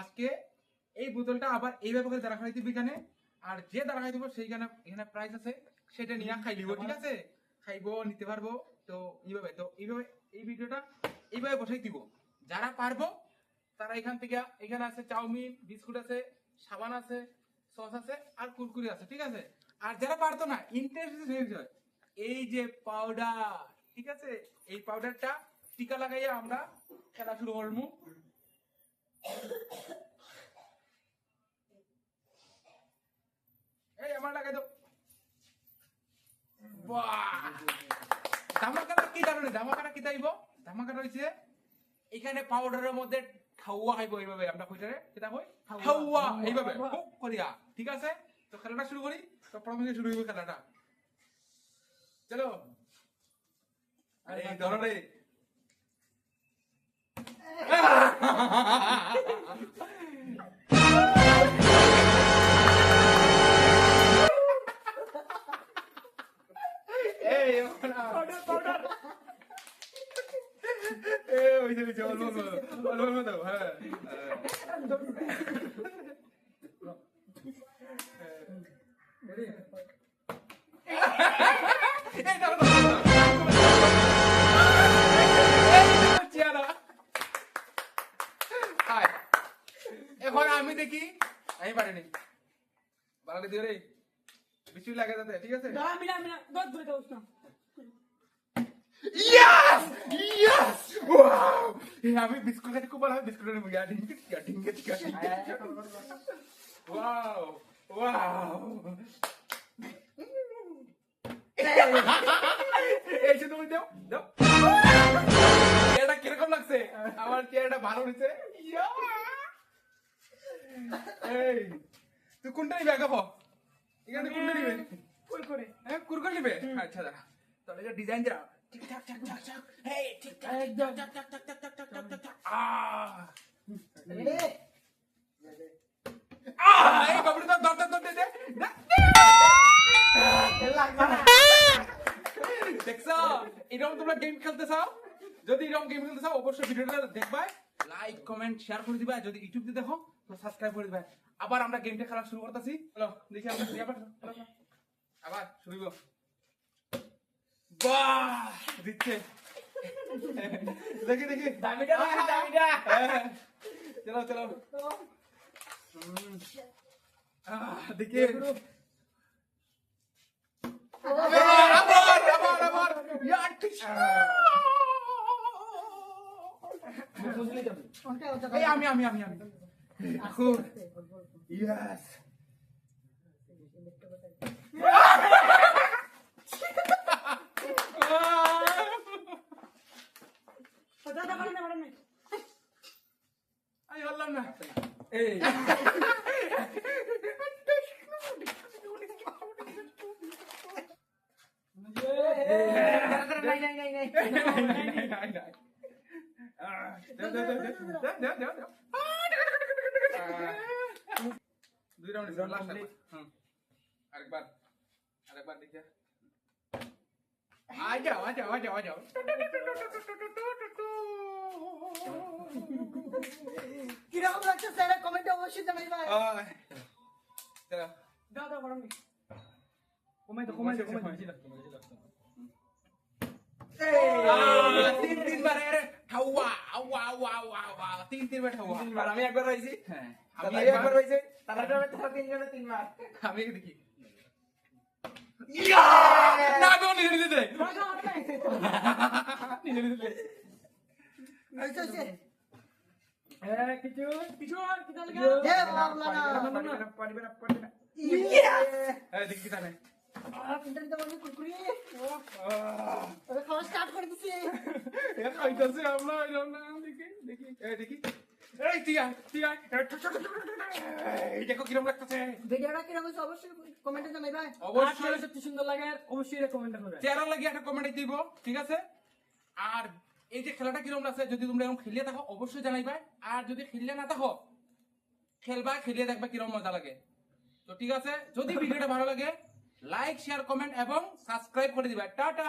আজকে এই বোতলটা আবার এইভাবে এখানে। আর যে সেইখানে, এখানে আছে। সেটা নিয়ে খাই ঠিক আছে? খাইবো, নিতে পারব। তো এইভাবে তো এইভাবে, এই ভিডিওটা এইভাবে বসাই দিব। যারা পারব তারা এখান থেকে, এখানে আছে চাউমিন, বিস্কুট আছে, সাবান আছে, সস আছে, আর কুরকুরি আছে, ঠিক আছে? আর যারা পারতো না ইন্টারেস্ট এই যে পাউডার ঠিক আছে? এই পাউডারটা টিকা লাগাইয়া আমরা খেলা শুরু করব। এই, আমার লাগাই দাও। ধামাকাটা কি কারণে? ধামাকাটা কি তাইব? ধামাকাটা হইছে, এখানে পাউডারের মধ্যে খাওয়া খাইবো এইভাবে। আমরা কইতারে সেটা কই হাওয়া। এইভাবে। খুব করিয়া। ঠিক আছে? তো খেলাটা শুরু করি। তো প্রথম থেকে শুরু হইব খেলাটা। চলো আরে এই ধরো রে। ওই যে জল বল বল দাও হ্যাঁ এখন আমি দেখি আমি পারিনি বাঙালি দিয়ে রে লাগে তাতে ঠিক আছে না আমি আমি বিস্কুট খাইতে খুব ভালো হয় বিস্কুটের মুখে ঢিঙ্গে টিকা ঢিঙ্গে টিকা ওয়াও ওয়াও। এই যে তুমি দাও দাও। এটা কীরকম লাগছে? আমার চেয়ারটা ভালো হয়েছে। ইয়া! এই তুই কোনটা নিবে আগে এখানে কোনটা নিবে? কুরকুরে। হ্যাঁ কুরকুরে নিবে? আচ্ছা দাঁড়া। তাহলে ডিজাইন যা। ঠাক ঠাক ঠাক ঠাক ঠাক ঠাক ঠাক আহ আহ এই বাবুড়ি তো দর দর দর দে দে দেখছ এরকম তোমরা গেম খেলতে চাও যদি এরকম গেম খেলতে চাও অবশ্যই ভিডিওটা দেখবা লাইক কমেন্ট শেয়ার করে দিবা যদি ইউটিউব দিয়ে দেখো সাবস্ক্রাইব করে দিবা আবার আমরা গেমটা খেলা শুরু করতেছি চলো দেখি আমরা। আবার শুরু वाह दिखे देखिए देखिए। दामिडा दामिडा हाँ, हाँ। हाँ, चलो चलो। हम्म। देखिए। আমি আমি আমি আমি খুব yes আমি বললাম না এই নাই নাই নাই নাই দুই রাউন্ড লাস্ট হুম আরেকবার আরেকবার দেখে আ যাও আ যাও আ যাও আ যাও কীরকম লাগছে স্যার কমেন্টে অবশ্যই জানাই ভাই দাও দাও গরম কমাই তো কমাই কমাই তিনবার আমি একবার রয়েছি হ্যাঁ একবার তিনবার আমি দেখি ইয়া না কিচুর কিচুর বাবলা না না না না এ দেখি কিতা নাই দেখো। কিরম লাগতেছে। ভিডিওটা কিরম হয়েছে অবশ্যই কমেন্টে অবশ্যই। সুন্দর লাগে অবশ্যই কমেন্টে করবে চেহারা লাগিয়ে একটা কমেন্টে দিব ঠিক আছে? আর এই যে খেলাটা কিরম আছে যদি তোমরা এরকম খেলিয়ে থাকো অবশ্যই জানাইবা। আর যদি খেলিয়ে না থাকো খেলবা, খেলিয়ে দেখবা কিরম মজা লাগে। তো ঠিক আছে, যদি ভিডিওটা ভালো লাগে লাইক শেয়ার কমেন্ট এবং সাবস্ক্রাইব করে দিবা। Ta ta!